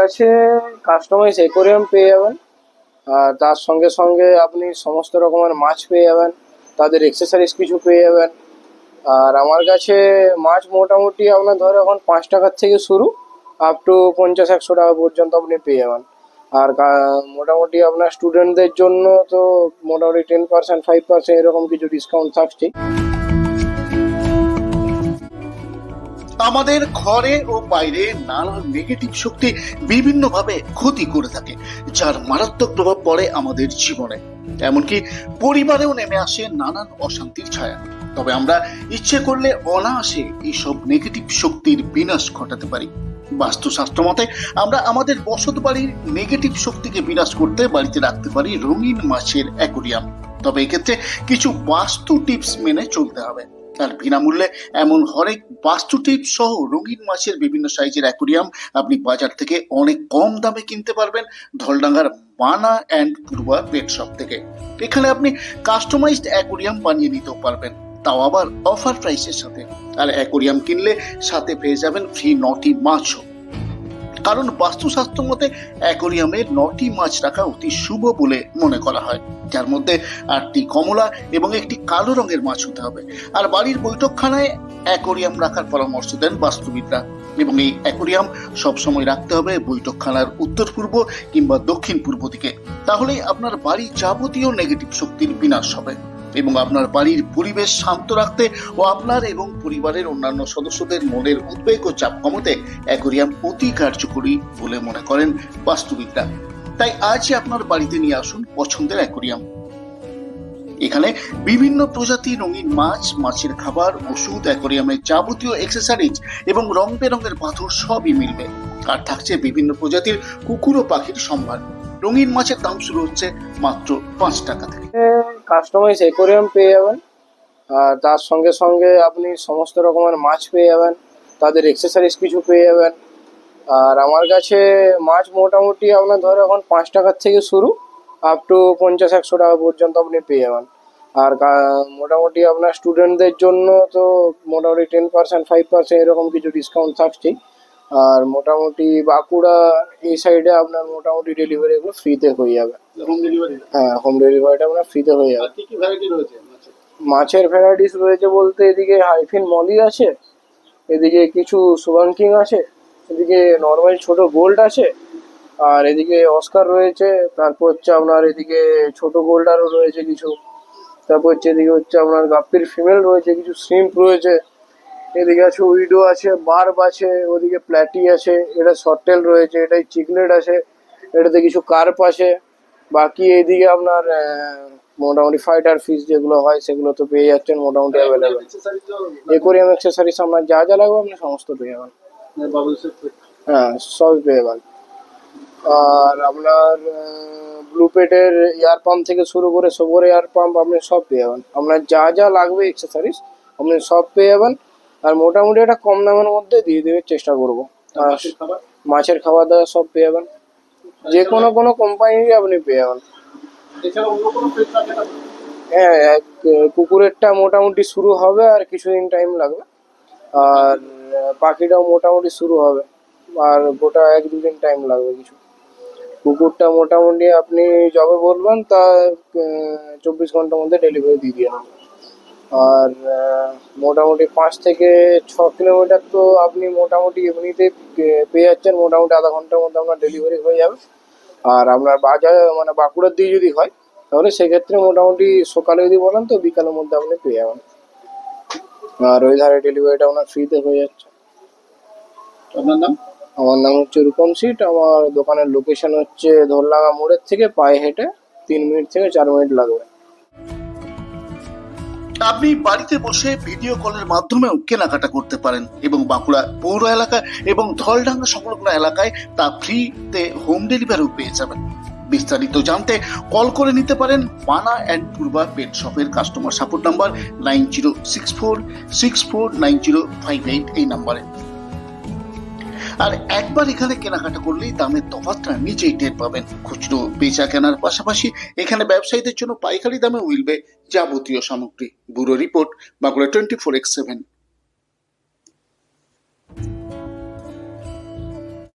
কাছে customise aquarium পেয়ে যাবেন। আর তার সঙ্গে সঙ্গে আপনি সমস্ত রকমের মাছ পেয়ে যাবেন, তাদের এক্সেসারিজ কিছু পেয়ে যাবেন। আর আমার কাছে মাছ মোটামুটি আপনার ধরো এখন পাঁচ টাকার থেকে শুরু আপ টু পঞ্চাশ, একশো টাকা পর্যন্ত আপনি পেয়ে যাবেন। আর মোটামুটি আপনার স্টুডেন্টদের জন্য তো মোটামুটি টেন পার্সেন্ট ফাইভ পার্সেন্ট এরকম কিছু ডিসকাউন্ট থাকছে আমাদের ঘরে ও বাইরে নানান নেগেটিভ শক্তি বিভিন্নভাবে ক্ষতি করে থাকে, যার মারাত্মক প্রভাব পড়ে আমাদের জীবনে। এমনকি পরিবারেও নেমে আসে নানান অশান্তির ছায়া। তবে আমরা ইচ্ছে করলে অনায়াসে এইসব নেগেটিভ শক্তির বিনাশ ঘটাতে পারি। বাস্তুশাস্ত্র মতে, আমরা আমাদের বসত বাড়ির নেগেটিভ শক্তিকে বিনাশ করতে বাড়িতে রাখতে পারি রঙিন মাছের অ্যাকোরিয়াম তবে এক্ষেত্রে কিছু বাস্তু টিপস মেনে চলতে হবে। আর বিনামূল্যে এমন হরেক বাস্তু টিপ সহ রঙিন মাছের বিভিন্ন সাইজের অ্যাকোরিয়াম আপনি বাজার থেকে অনেক কম দামে কিনতে পারবেন ধলডাঙ্গার মানা অ্যান্ড পূর্বা পেট শপ থেকে। এখানে আপনি কাস্টমাইজড অ্যাকোরিয়াম বানিয়ে নিতেও পারবেন, তাও আবার অফার প্রাইসের সাথে। আর অ্যাকোরিয়াম কিনলে সাথে পেয়ে যাবেন ফ্রি নটি মাছও। কারণ বাস্তুশাস্ত্র মতে অ্যাকোরিয়ামে নটি মাছ রাখা অতি শুভ বলে মনে করা হয়। যার মধ্যে আটটি কমলা এবং একটি কালো রঙের মাছ হতে হবে। আর বাড়ির বৈঠকখানায় অ্যাকোরিয়াম রাখার পরামর্শ দেন বাস্তুবিদরা। এবং এই অ্যাকোরিয়াম সবসময় রাখতে হবে বৈঠকখানার উত্তর পূর্ব কিংবা দক্ষিণ পূর্ব দিকে। তাহলেই আপনার বাড়ির যাবতীয় নেগেটিভ শক্তির বিনাশ হবে। এবং আপনার বাড়ির পরিবেশ শান্ত রাখতে ও আপনার এবং পরিবারের অন্যান্য সদস্যদের মনের উদ্বেগ ও চাপ কমাতে অ্যাকোরিয়াম অতি কার্যকরী বলে মনে করেন বাস্তুবিদরা। তাই আজই আপনার বাড়িতে নিয়ে আসুন পছন্দের অ্যাকোরিয়াম। এখানে বিভিন্ন প্রজাতির রঙিন মাছ, মাছের খাবার, ওষুধ, অ্যাকোরিয়ামের যাবতীয় এক্সেসারিজ এবং রং বেরঙের পাথর সবই মিলবে। আর থাকছে বিভিন্ন প্রজাতির কুকুর ও পাখির সম্ভার। রঙিন মাছের দাম শুরু হচ্ছে মাত্র পাঁচ টাকা থেকে। কাস্টমাইজ অ্যাকোরিয়াম পেয়ে যাবেন। আর তার সঙ্গে সঙ্গে আপনি সমস্ত রকমের মাছ পেয়ে যাবেন। তাদের এক্সেসারিজ কিছু পেয়ে যাবেন। আর আমার কাছে মাছ মোটামুটি আপনার ধরো এখন পাঁচ টাকার থেকে শুরু আপ টু পঞ্চাশ, একশো টাকা পর্যন্ত আপনি পেয়ে যাবেন। আর মোটামুটি আপনার স্টুডেন্টদের জন্য তো মোটামুটি টেন পার্সেন্ট ফাইভ পার্সেন্ট এরকম কিছু ডিসকাউন্ট থাকছেই। আর মোটামুটি বাঁকুড়া এই সাইডে আপনার মোটামুটি ডেলিভারি এগুলো ফ্রিতে হয়ে যাবে। হোম ডেলিভারি হ্যাঁ হোম ডেলিভারিটা আপনার ফ্রিতে হয়ে যাবে। কি কি ভ্যারাইটি রয়েছে মাছের? ভ্যারাইটিস রয়েছে বলতে এদিকে হাইফিন মলি আছে এদিকে কিছু সুবাংকিং আছে এদিকে নর্মাল ছোট গোল্ড আছে আর এদিকে অস্কার রয়েছে তারপর হচ্ছে আপনার এদিকে ছোট গোল্ড আরও রয়েছে কিছু তারপর হচ্ছে এদিকে হচ্ছে আপনার গাপ্পির ফিমেল রয়েছে কিছু শ্রিম্প রয়েছে এদিকে আছে উইডো আছে বার্ব আছে ওদিকে প্ল্যাটি আছে এটা শর্টেল রয়েছে এটাই চিকলেট আছে এটাতে কিছু কার্প আছে বাকি এইদিকে আপনার মোটামুটি ফাইটার ফিস যেগুলো হয় সেগুলো তো পেয়ে যাচ্ছেন মোটামুটি অ্যাভেলেবেল একুরিয়াম অ্যাক্সেসরিজ আপনার যা যা লাগবে আপনি সমস্ত পেয়ে যাবেন। set হ্যাঁ সব পেয়ে যাবেন। আর আপনার ব্লু পেটের এয়ার পাম্প থেকে শুরু করে সবর এয়ার পাম্প আপনি সব পেয়ে যাবেন। আপনার যা যা লাগবে অ্যাক্সেসরিজ আপনি সব পেয়ে যাবেন। আর মোটামুটি একটা কম দামের মধ্যে দিয়ে দেওয়ার চেষ্টা করব। আর মাছের খাবার? দাবার সব পেয়ে যাবেন। যে কোনো কোনো কোম্পানিরই আপনি পেয়ে যাবেন। হ্যাঁ এক, কুকুরেরটা মোটামুটি শুরু হবে আর কিছুদিন টাইম লাগবে। আর পাখিটাও মোটামুটি শুরু হবে। আর গোটা এক দুদিন টাইম লাগবে কিছু। কুকুরটা মোটামুটি আপনি যবে বলবেন তা চব্বিশ ঘণ্টার মধ্যে ডেলিভারি দিয়ে দিয়ে আর মোটামুটি পাঁচ থেকে ছ কিলোমিটার তো আপনি মোটামুটি এমনিতেই পে- পেয়ে যাচ্ছেন। মোটামুটি আধা ঘণ্টার মধ্যে আপনার ডেলিভারি হয়ে যাবে। আর আপনার বাজার মানে বাঁকুড়ার দিয়ে যদি হয় তাহলে সেক্ষেত্রে মোটামুটি সকালে যদি বলেন তো বিকালের মধ্যে আপনি পেয়ে যাবেন। আর ওই ধারে ডেলিভারিটা আপনার ফ্রিতে হয়ে যাচ্ছে। আপনার নাম? আমার নাম হচ্ছে রূপম সিট। আমার দোকানের লোকেশন হচ্ছে ধরলাগা মোড়ের থেকে পায়ে হেঁটে তিন মিনিট থেকে চার মিনিট লাগবে। আপনি বাড়িতে বসে ভিডিও কলের মাধ্যমেও কেনাকাটা করতে পারেন এবং বাঁকুড়া পৌর এলাকা এবং ধলডাঙ্গা সংলগ্ন এলাকায় তা ফ্রিতে হোম ডেলিভারিও পেয়ে যাবেন। বিস্তারিত জানতে কল করে নিতে পারেন মানা অ্যান্ড পূর্বা পেট শপের customer support number nine zero six four six four nine zero five eight এই নাম্বারে আর একবার এখানে কেনাকাটা করলেই দামের তফাতটা নিজেই টের পাবেন। খুচরো, বেচা কেনার পাশাপাশি এখানে ব্যবসায়ীদের জন্য পাইকারি দামে মিলবে যাবতীয় সামগ্রী। Bureau report, Bankura twenty four X seven.